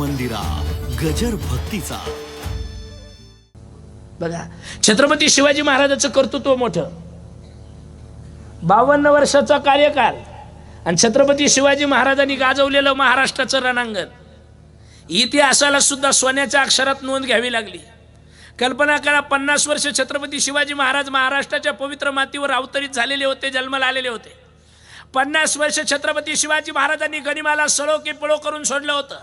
मंदिरा गजर भक्तीचा. बघा छत्रपती शिवाजी महाराजाचं कर्तृत्व मोठं. बावन्न वर्षाचा कार्यकाल आणि छत्रपती शिवाजी महाराजांनी गाजवलेलं महाराष्ट्राचं रणांगण. इतिहासाला सुद्धा सोन्याच्या अक्षरात नोंद घ्यावी लागली. कल्पना करा पन्नास वर्ष छत्रपती शिवाजी महाराज महाराष्ट्राच्या पवित्र मातीवर अवतरित झालेले होते जन्माला आलेले होते. पन्नास वर्ष छत्रपती शिवाजी महाराजांनी गनिमाला सळो की पळो करून सोडलं होतं.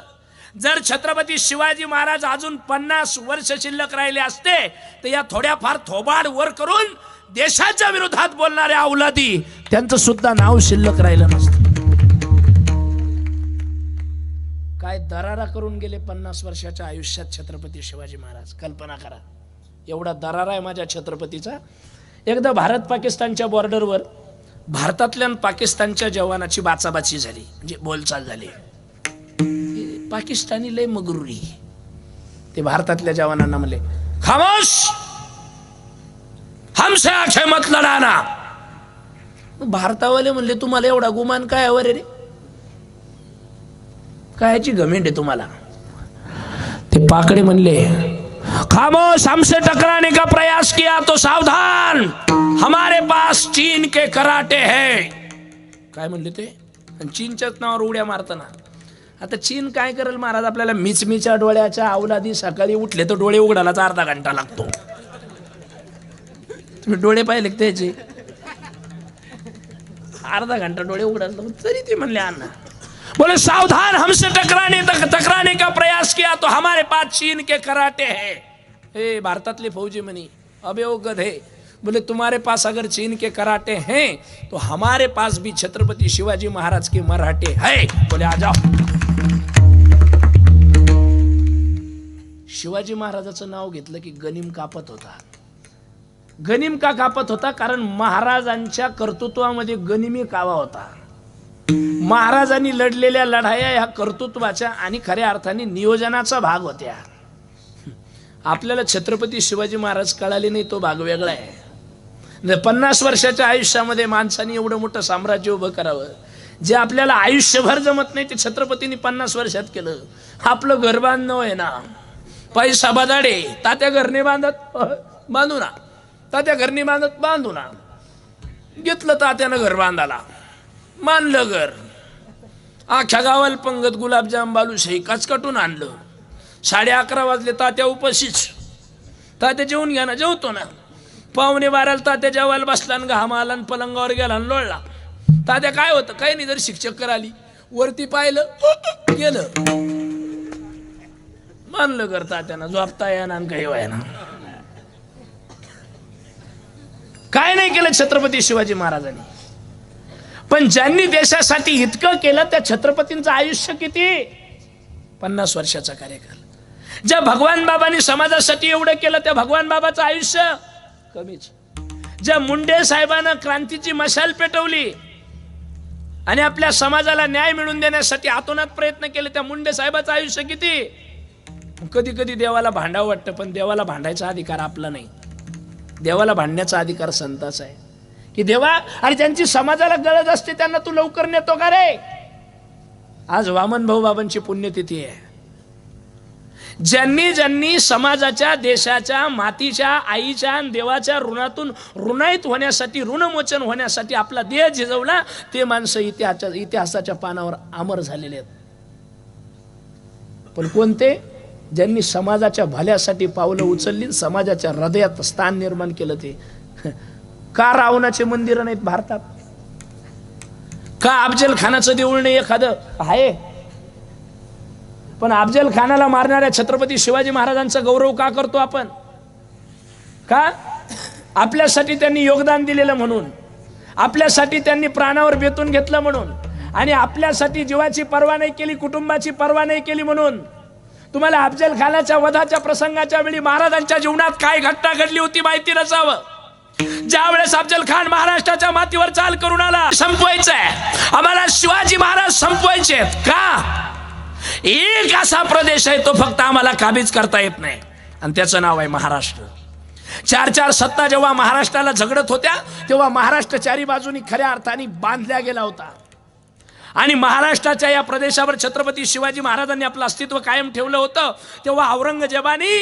जर छत्रपती शिवाजी महाराज अजून पन्नास वर्ष शिल्लक राहिले असते तर या थोड्याफार थोबाड वर करून देशाच्या विरोधात बोलणाऱ्या औलादी त्यांचं सुद्धा नाव शिल्लक राहिलं नसतं. काय दरारा करून गेले पन्नास वर्षाच्या आयुष्यात छत्रपती शिवाजी महाराज? कल्पना करा. एवढा दरारा आहे माझ्या छत्रपतीचा. एकदा भारत पाकिस्तानच्या बॉर्डरवर भारतातल्या पाकिस्तानच्या जवानाची बाचाबाची झाली म्हणजे बोलचाल झाली. पाकिस्तानी लय मगरुरी ते भारतातल्या जवानांना म्हणले खामोश! हमसे आखे मत लढाना भारतावाले म्हणले तुम्हाला एवढा गुमान काय आहे रे? कायची गमेंट आहे तुम्हाला. ते पाकडे म्हणले खामोश हमसे टकराने का प्रयास किया तो सावधान। हमारे पास चीन के कराटे है. काय म्हणले ते? आणि चीनच्याच नावावर उड्या मारताना. आता चीन काय करेल महाराज? आपल्याला मिचमीच्या डोळ्याच्या अवलादी सकाळी उठले तर डोळे उघडायलाच अर्धा घंटा लागतो. तुम्ही डोळे पाहिले त्याचे? अर्धा घंटा डोळे उघडायला तरी ते म्हणले अण्णा. बोले सावधान हमसे टकराने तक टकराने का प्रयास किया तो हमारे पास चीन के कराटे है. हे भारतातले फौजी म्हणी अबे ओ गधे बोले तुम्हारे पास अगर चीन के कराटे हैं तो हमारे पास भी छत्रपति शिवाजी महाराज के मराठे है. बोले आ जाओ. शिवाजी महाराजाचं नाव घेतलं की गनिम कापत होता. गनिम का कापत होता? कारण महाराजांच्या कर्तृत्वामध्ये गनिमी कावा होता. महाराजांनी लढलेल्या लढाया ह्या कर्तृत्वाच्या आणि खऱ्या अर्थाने नियोजनाचा भाग होत्या. आपल्याला छत्रपती शिवाजी महाराज कळाले नाही तो भाग वेगळा आहे. न- पन्नास वर्षाच्या आयुष्यामध्ये माणसाने एवढं मोठं साम्राज्य उभं करावं. जे आपल्याला आयुष्यभर जमत नाही ते छत्रपतींनी पन्नास वर्षात केलं. आपलं घर बांधणं आहे ना. पैसा बदाडे. तात्या घरने बांधत बांधू ना. तात्या घरने बांधत बांधू ना. घेतलं तात्यानं घर बांधायला. मानलं घर. आख्या गावाला पंगत गुलाबजाम बालूशाही कचकटून आणलं. साडे अकरा वाजले तात्या उपशीच. तात्या जेवून घ्या ना जेवतो ना. पाहुणे बाराला तात्या जेवायला बसला आणि घाम आला आणि पलंगावर गेला आणि लोळला. तात्या काय होतं? काही नाही जर शिक्षक आली. वरती पाहिलं गेलं. मानलं करता त्यांना झोपता येणार आणि काही व्हायना काय नाही केलं छत्रपती शिवाजी महाराजांनी. पण ज्यांनी देशासाठी इतकं केलं त्या छत्रपतींचं आयुष्य किती? पन्नास वर्षाचा कार्यकाल. ज्या भगवान बाबांनी समाजासाठी एवढं केलं त्या भगवान बाबाचं आयुष्य कमीच. ज्या मुंडे साहेबांना क्रांतीची मशाल पेटवली आणि आपल्या समाजाला न्याय मिळवून देण्यासाठी आतोनात प्रयत्न केले त्या मुंडे साहेबाचं आयुष्य किती? कधी कधी देवाला भांडावं वाटतं पण देवाला भांडायचा अधिकार आपला नाही. देवाला भांडण्याचा अधिकार संताचा आहे. की देवा आणि ज्यांची समाजाला गरज असते त्यांना तू लवकर नेतो का रे? आज वामन भाऊ बाबांची पुण्यतिथी आहे. ज्यांनी ज्यांनी समाजाच्या देशाच्या मातीच्या आईच्या आणि देवाच्या ऋणातून ऋणाईत होण्यासाठी ऋणमोचन होण्यासाठी आपला देह झिजवला ते माणसं इतिहासाच्या इतिहासाच्या पानावर अमर झालेले आहेत. पण कोणते? ज्यांनी समाजाच्या भल्यासाठी पावलं उचलली समाजाच्या हृदयात स्थान निर्माण केलं ते. का रावणाचे मंदिर नाहीत भारतात? का अफजल खानाचं देऊळ नाही एखादं? आहे. पण अफजल खानाला मारणाऱ्या छत्रपती शिवाजी महाराजांचा गौरव का करतो आपण? का? आपल्यासाठी त्यांनी योगदान दिलेलं म्हणून. आपल्यासाठी त्यांनी प्राणावर बेतून घेतलं म्हणून. आणि आपल्यासाठी जीवाची पर्वा नाही केली कुटुंबाची पर्वा नाही केली म्हणून. तुम्हाला अफजल खानाच्या वधाच्या प्रसंगाच्या वेळी महाराजांच्या जीवनात काय घटना घडली होती माहिती नसावं. ज्या वेळेस अफजल खान महाराष्ट्राच्या मातीवर चाल करून आला संपवायचंय. आम्हाला शिवाजी महाराज संपवायचे आहेत. का? एक असा प्रदेश आहे तो फक्त आम्हाला काबीज करता येत नाही. आणि त्याचं नाव आहे महाराष्ट्र. चार चार सत्ता जेव्हा महाराष्ट्राला झगडत होत्या तेव्हा महाराष्ट्र चारी बाजूनी खऱ्या अर्थाने बांधल्या गेला होता. आणि महाराष्ट्राच्या या प्रदेशावर छत्रपती शिवाजी महाराजांनी आपलं अस्तित्व कायम ठेवलं होतं तेव्हा औरंगजेबानी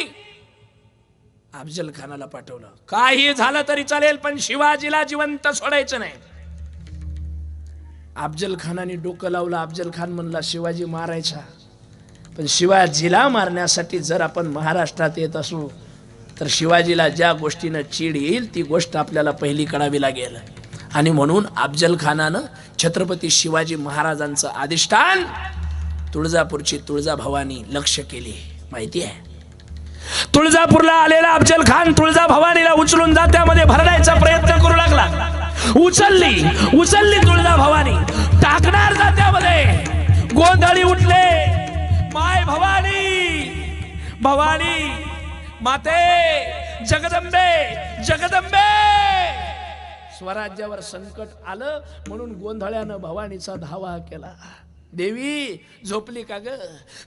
अफजल खानाला पाठवलं. काही झालं तरी चालेल पण शिवाजीला जिवंत सोडायचं नाही. अफजल खानाने डोकं लावलं अफजल खान म्हणला शिवाजी मारायचा. पण शिवाजीला मारण्यासाठी जर आपण महाराष्ट्रात येत असू तर शिवाजीला ज्या गोष्टीनं चीड येईल ती गोष्ट आपल्याला पहिली कळावी लागेल. आणि म्हणून अफजल खानानं छत्रपती शिवाजी महाराजांचं अधिष्ठान तुळजापूरची तुळजाभवानी लक्ष केली. माहिती आहे? तुळजापूरला आलेला अफजल खान तुळजा भवानीला उचलून जात्यामध्ये भरडायचा प्रयत्न करू लागला. उचलली उचलली तुळजा भवानी टाकणार जात्यामध्ये. गोंधळी उठले. माय भवानी भवानी माते जगदंबे जगदंबे! स्वराज्यावर संकट आलं म्हणून गोंधळ्यानं भवानीचा धावा केला. देवी झोपली का ग?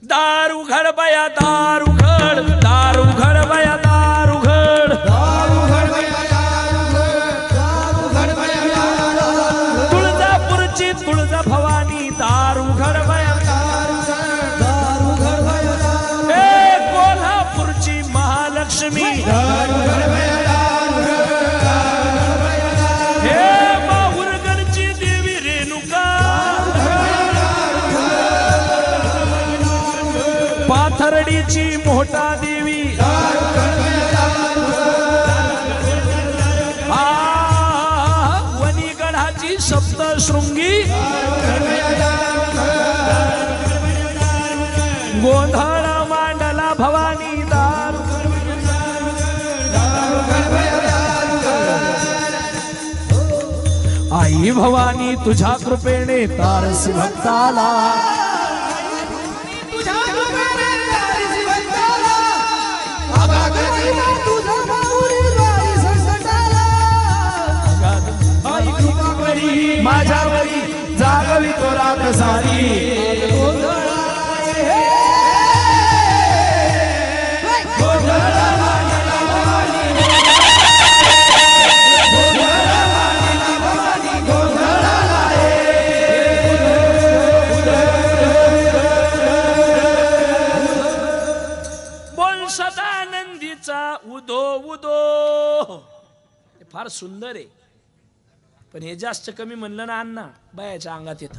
दार उघड बया दार उघड दार उघड बया दार उघड. तुळजापूरची आई भवानी तुझ्या कृपेने तारसी भक्ताला. माझ्यावरी जागवी तो रात सारी. सुंदर आहे. पण हे जास्त कमी म्हणलं ना अण्णा बायाच्या अंगात येत.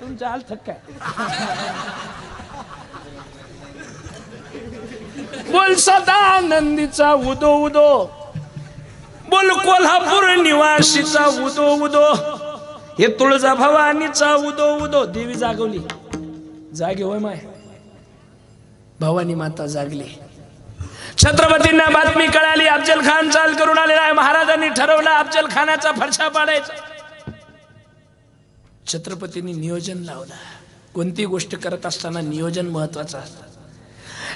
तुमचा हाल थक्क काय? बोल सदा नंदीचा उदो उदो. बोल कोल्हापूर निवासीचा उदो उदो. हे तुळजा भवानीचा उदो उदो. देवी जागवली. जागे होय माय. भवानी माता जागली. छत्रपतींना बातमी कळाली अफजल खान चाल करून आलेला आहे. महाराजांनी ठरवलं अफजल खानाचा फरशा पाडायचा. छत्रपतींनी नियोजन लावलं. कोणती गोष्ट करत असताना नियोजन महत्वाचं असतं.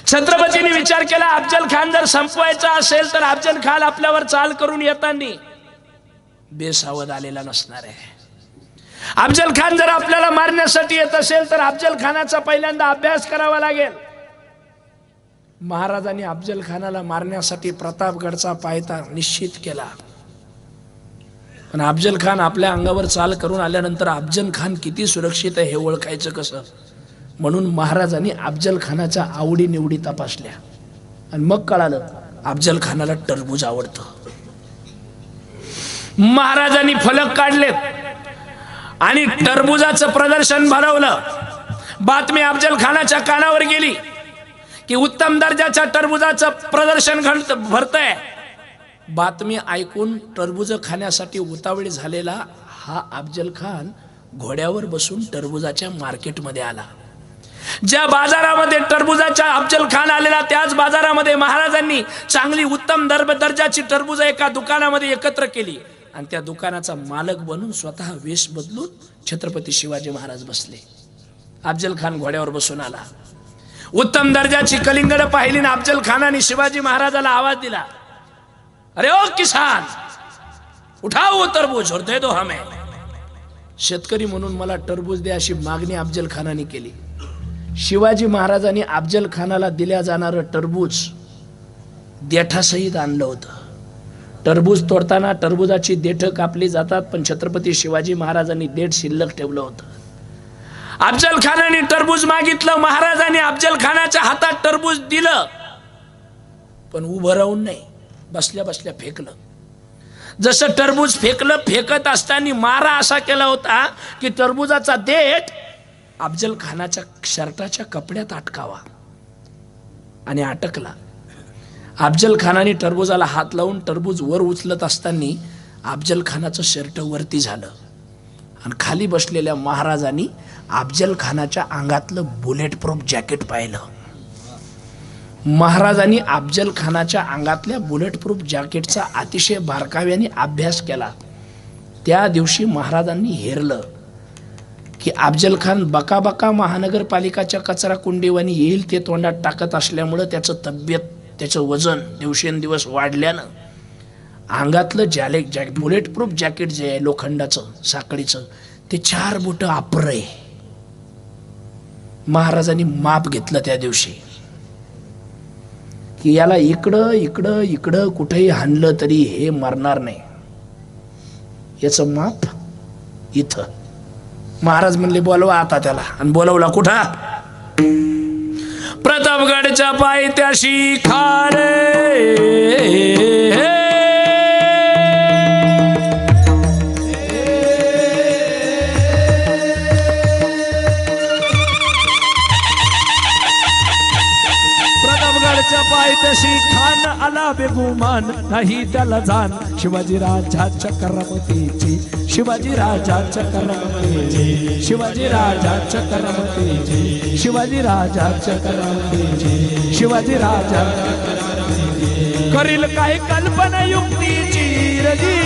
छत्रपतींनी विचार केला अफजल खान जर संपवायचा असेल तर अफजल खान आपल्यावर चाल करून येताना बेसावध आलेला नसणार आहे. अफजल खान जर आपल्याला मारण्यासाठी येत असेल तर अफजल खानाचा पहिल्यांदा अभ्यास करावा लागेल. महाराजांनी अफजल खानाला मारण्यासाठी प्रतापगडचा पायता निश्चित केला. पण अफजल खान आपल्या अंगावर चाल करून आल्यानंतर अफजल खान किती सुरक्षित आहे हे ओळखायचं कसं? म्हणून महाराजांनी अफजल खानाच्या आवडीनिवडी तपासल्या. आणि मग कळालं अफजल खानाला टरबूज आवडतं. महाराजांनी फलक काढले आणि टरबुजाचं प्रदर्शन भरवलं. बातमी अफजल खानाच्या कानावर गेली. की उत्तम दर्जाच्या टरबुजाचं प्रदर्शन घडत आहे बातमी ऐकून टरबुज खाण्यासाठी उतावळी झालेला हा अफजल खान घोड्यावर बसून टरबुजाच्या मार्केटमध्ये आला. ज्या बाजारामध्ये टरबुजाच्या अफजल खान आलेला त्याच बाजारामध्ये महाराजांनी चांगली उत्तम दर्ब दर्जाची टरबुज एका दुकानामध्ये एकत्र केली. आणि त्या दुकानाचा मालक बनून स्वतः वेश बदलून छत्रपती शिवाजी महाराज बसले. अफजल खान घोड्यावर बसून आला. उत्तम दर्जाची कलिंगड पाहिली ना अफजल खानाने शिवाजी महाराजाला आवाज दिला. अरे ओ किसान उठाओ तरबूज और दे दो हमें शेतकरी म्हणून मला टरबूज द्या अशी मागणी अफजल खानाने केली. शिवाजी महाराजांनी अफजल खानाला दिल्या जाणारं टरबूज देठासहित आणलं होतं. टरबूज तोडताना टरबुजाची देठं कापली जातात पण छत्रपती शिवाजी महाराजांनी देठ शिल्लक ठेवलं होतं. अफजल खानाने टरबूज मागितलं महाराजांनी अफजल खानाच्या हातात टरबूज दिलं. पण उभं राहून नाही बसल्या बसल्या फेकलं. जसं टरबूज फेकलं फेकत असताना मारा असा केला होता की टरबुजाचा देठ अफजल खानाच्या शर्टाच्या कपड्यात अटकावा आणि अटकला. अफजल खानाने टरबुजाला हात लावून टरबूज वर उचलत असताना अफजल खानाचं शर्ट वरती झालं. आणि खाली बसलेल्या महाराजांनी अफजल खानाच्या अंगातलं बुलेट प्रूफ जॅकेट पाहिलं. महाराजांनी अफजल खानाच्या अंगातल्या बुलेट प्रूफ जॅकेटचा अतिशय बारकाव्याने अभ्यास केला. त्या दिवशी महाराजांनी हेरलं की अफजल खान बकाबका महानगरपालिकाच्या कचरा कुंडीवानी येईल ते तोंडात टाकत असल्यामुळं त्याचं तब्येत त्याचं वजन दिवसेंदिवस वाढल्यानं अंगातलं जॅलेक जॅक बुलेट प्रूफ जॅकेट जे आहे लोखंडाचं साखळीचं ते चार बोटं आपर आहे. महाराजांनी माप घेतलं त्या दिवशी. की याला इकडं इकडं इकडं कुठेही हाणलं तरी हे मरणार नाही. याचं माप इथं. महाराज म्हणले बोलवा आता त्याला. आणि बोलवला कुठं? प्रतापगडच्या पायथ्याशी खारे. तशी खान आला बेगुमान? नाही त्याला जाण. शिवाजी राजाच्या करमतीची शिवाजी राजाच्या करमतीची शिवाजी राजाच्या करमतीची शिवाजी राजाच्या करमतीची शिवाजी राजा करील काय कल्पना युक्तीची रजी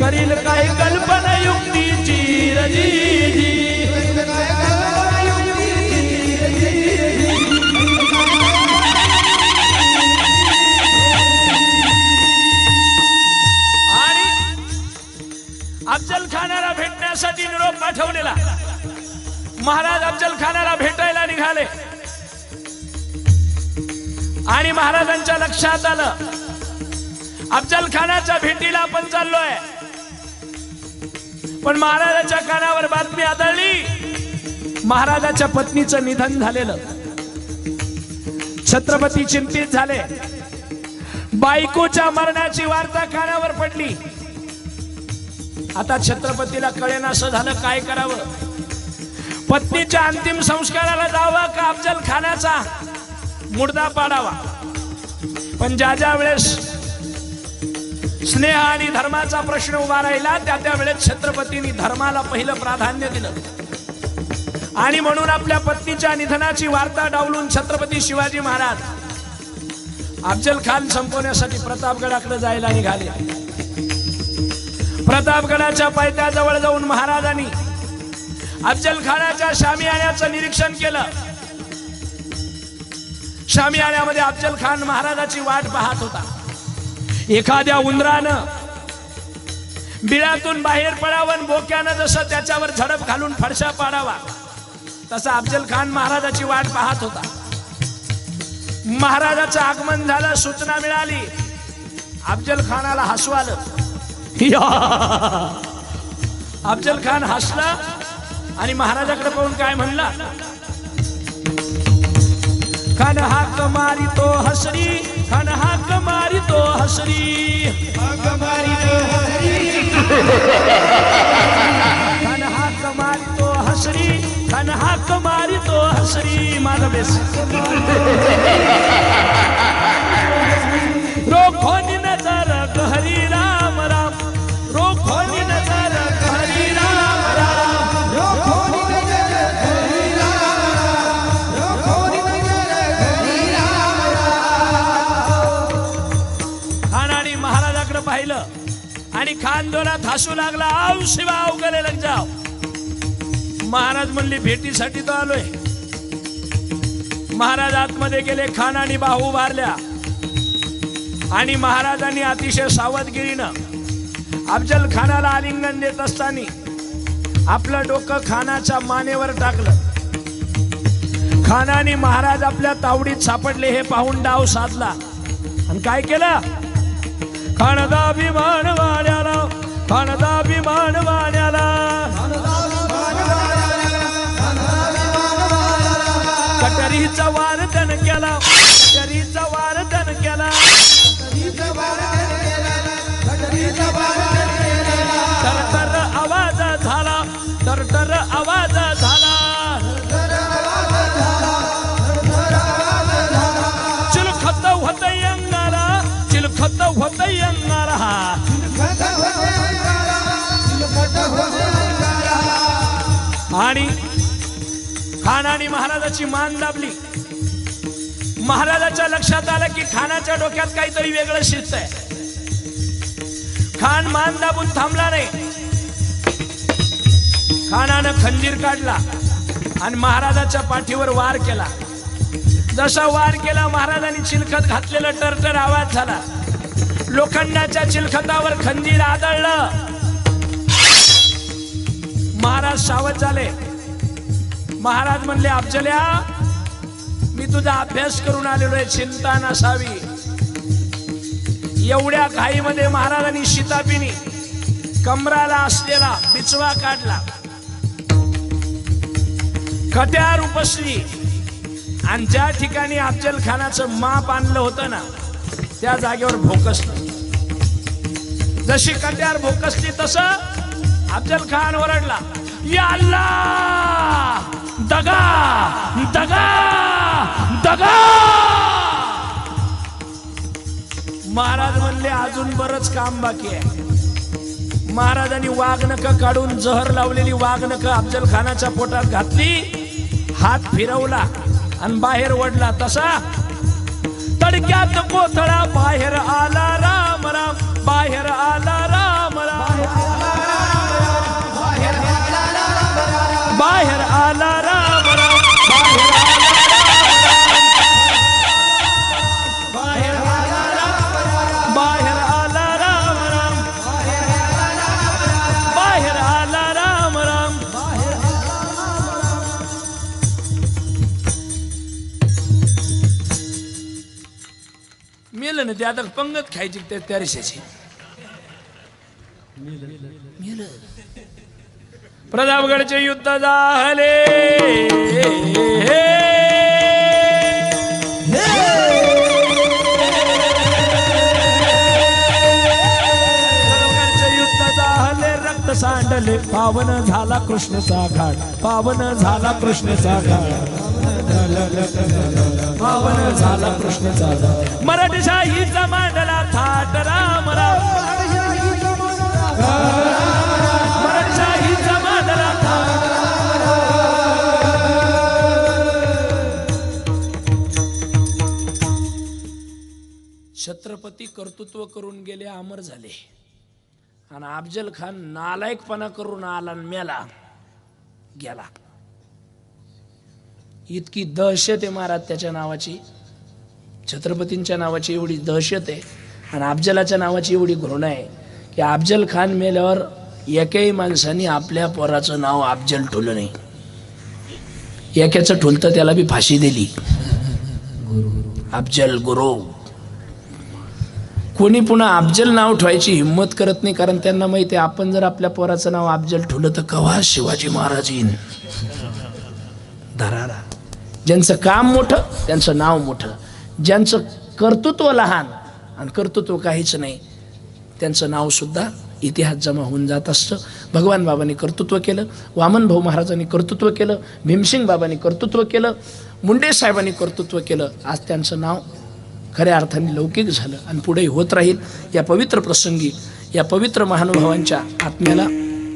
करील काय कल्पना युक्तीची रजी भेटण्यासाठी निरोप पाठवलेला. महाराज अफजल खानाला भेटायला निघाले. आणि महाराजांच्या लक्षात आलं अफजल खानाच्या भेटीला आपण चाललोय. पण महाराजांच्या कानावर बातमी आदळली. महाराजाच्या पत्नीचं निधन झालेलं. छत्रपती चिंतित झाले. बायकोच्या मरणाची वार्ता कानावर पडली. आता छत्रपतीला कळेन असं झालं काय करावं? पत्नीच्या अंतिम संस्काराला जावं का अफजल खानाचा मुर्दा पाडावा. पण ज्या ज्या वेळेस स्नेह आणि धर्माचा प्रश्न उभा राहिला त्या त्या वेळेस छत्रपतींनी धर्माला पहिलं प्राधान्य दिलं. आणि म्हणून आपल्या पत्नीच्या निधनाची वार्ता डावलून छत्रपती शिवाजी महाराज अफजल खान संपवण्यासाठी प्रतापगडाकडे जायला निघाले. प्रतापगडाच्या पायथ्याजवळ जाऊन महाराजांनी अफजल खानाच्या शामियाण्याचं निरीक्षण केलं. शामियाण्यामध्ये अफजल खान महाराजाची वाट पाहत होता. एखाद्या उंदरानं बिळातून बाहेर पडावं बोक्यानं जसं त्याच्यावर झडप घालून फडशा पाडावा तसा अफजल खान महाराजाची वाट पाहत होता. महाराजाचं आगमन झालं सूचना मिळाली. अफजल खानाला हसू आलं. अफजल खान हसला आणि महाराजाकडे पाहून काय म्हणला? खान हाक मारी तो हसरी खान हाक मारी तो हसरी. खान हाक मारी तो हसरी खान हाक मारी तो हसरी. माझा बेस हसू लागला आव शिवा आव गले लग जाव महाराज म्हणले भेटीसाठी तर आलोय. महाराज आतमध्ये गेले खान आणि बाहू उभारल्या. आणि महाराजांनी अतिशय सावधगिरीनं अफजल खानाला आलिंगन देत असताना आपलं डोकं खानाच्या मानेवर टाकलं. खानाने महाराज आपल्या तावडीत सापडले हे पाहून डाव साधला. आणि काय केलं? खाणदा वाड्या अनदाभिमान वाण्याला महाराजाची मान दाबली महाराजाच्या लक्षात आलं की खानाच्या डोक्यात काहीतरी वेगळं शिस्त आहे. खान मान दाबून थांबला नाही. खानानं खंजीर काढला आणि महाराजाच्या पाठीवर वार केला. जसा वार केला महाराजांनी चिलखत घातलेला टरटर आवाज झाला. लोखंडाच्या चिलखतावर खंजीर आदळलं. महाराज सावध झाले. महाराज म्हणले अफजल्या मी तुझा अभ्यास करून आलेलो आहे चिंता नसावी एवढ्या घाईमध्ये महाराजांनी शितापिनी कमराला असलेला बिचवा काढला. कट्यार उपसली आणि ज्या ठिकाणी अफजल खानाचं माप आणलं होतं ना त्या जागेवर भोकसलं. जशी कट्यार भोकसली तसं अफजल खान ओरडला या अल्लाह! दगा दगा दगा! महाराज म्हणले अजून बरच काम बाकी आहे. महाराजांनी वाघनक काढून जहर लावलेली वाघनक अफजल खानाच्या पोटात घातली हात फिरवला आणि बाहेर ओढला. तसा तडक्यात कोथळा बाहेर आला राम राम बाहेर आला राम राम बाहेर आला राम राम. बाहेर आला राम बाहेर आला राम राम. बाहेर आला राम राम. मेलं ना ते आता पंगत खायची त्या त्या रेषेची प्रतापगडचे युद्ध झाले. युद्ध झाले रक्त सांडले. पावन झाला कृष्णचा घाट पावन झाला कृष्णचा घाट पावन झाला कृष्णचा घाट मराठीशाहीचा मांडला थाट राम राम. छत्रपती कर्तृत्व करून गेले अमर झाले. आणि अफजल खान नालायकपणा करून आला आणि मेला. गेला. इतकी दहशत आहे महाराज त्याच्या नावाची. छत्रपतींच्या नावाची एवढी दहशत आहे आणि अफजलाच्या नावाची एवढी घृणा आहे की अफजल खान मेल्यावर एकाही माणसाने आपल्या पोराचं नाव अफजल ठुलं नाही. एकाचं ठुलतं त्याला बी फाशी दिली. अफजल गुरु. कोणी पुन्हा अफजल नाव ठेवायची हिंमत करत नाही कारण त्यांना माहिती आहे आपण जर आपल्या पोराचं नाव अफजल ठेवलं तर कवा शिवाजी महाराज येईन? धरारा. ज्यांचं काम मोठं त्यांचं नाव मोठं. ज्यांचं कर्तृत्व लहान आणि कर्तृत्व काहीच नाही त्यांचं नावसुद्धा इतिहास जमा होऊन जात असतं. भगवान बाबांनी कर्तृत्व केलं वामन भाऊ महाराजांनी कर्तृत्व केलं भीमसिंग बाबांनी कर्तृत्व केलं मुंडे साहेबांनी कर्तृत्व केलं आज त्यांचं नाव खऱ्या अर्थाने लौकिक झालं आणि पुढे होत राहील या पवित्र प्रसंगी या पवित्र महानुभावांच्या आत्म्याला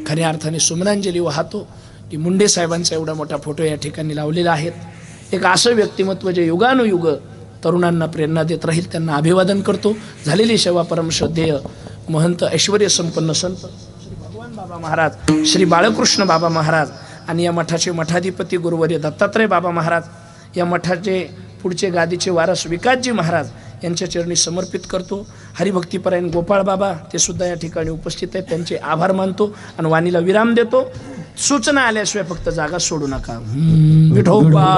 खऱ्या अर्थाने सुमनांजली वाहतो. की मुंडे साहेबांचा एवढा मोठा फोटो या ठिकाणी लावलेला आहेत एक असं व्यक्तिमत्व जे युगानुयुग तरुणांना प्रेरणा देत राहील त्यांना अभिवादन करतो. झालेली सेवा परमश्रद्धेय महंत ऐश्वर संपन्न संत श्री भगवान बाबा महाराज श्री बाळकृष्ण बाबा महाराज आणि या मठाचे मठाधिपती गुरुवर्य दत्तात्रय बाबा महाराज या मठाचे पुढचे गादीचे वारस विकासजी महाराज यांच्या चरणी समर्पित करतो. हरिभक्तीपरायण गोपाळ बाबा ते सुद्धा या ठिकाणी उपस्थित आहेत. त्यांचे आभार मानतो आणि वाणीला विराम देतो. सूचना आल्याशिवाय फक्त जागा सोडू नका. विठोबा.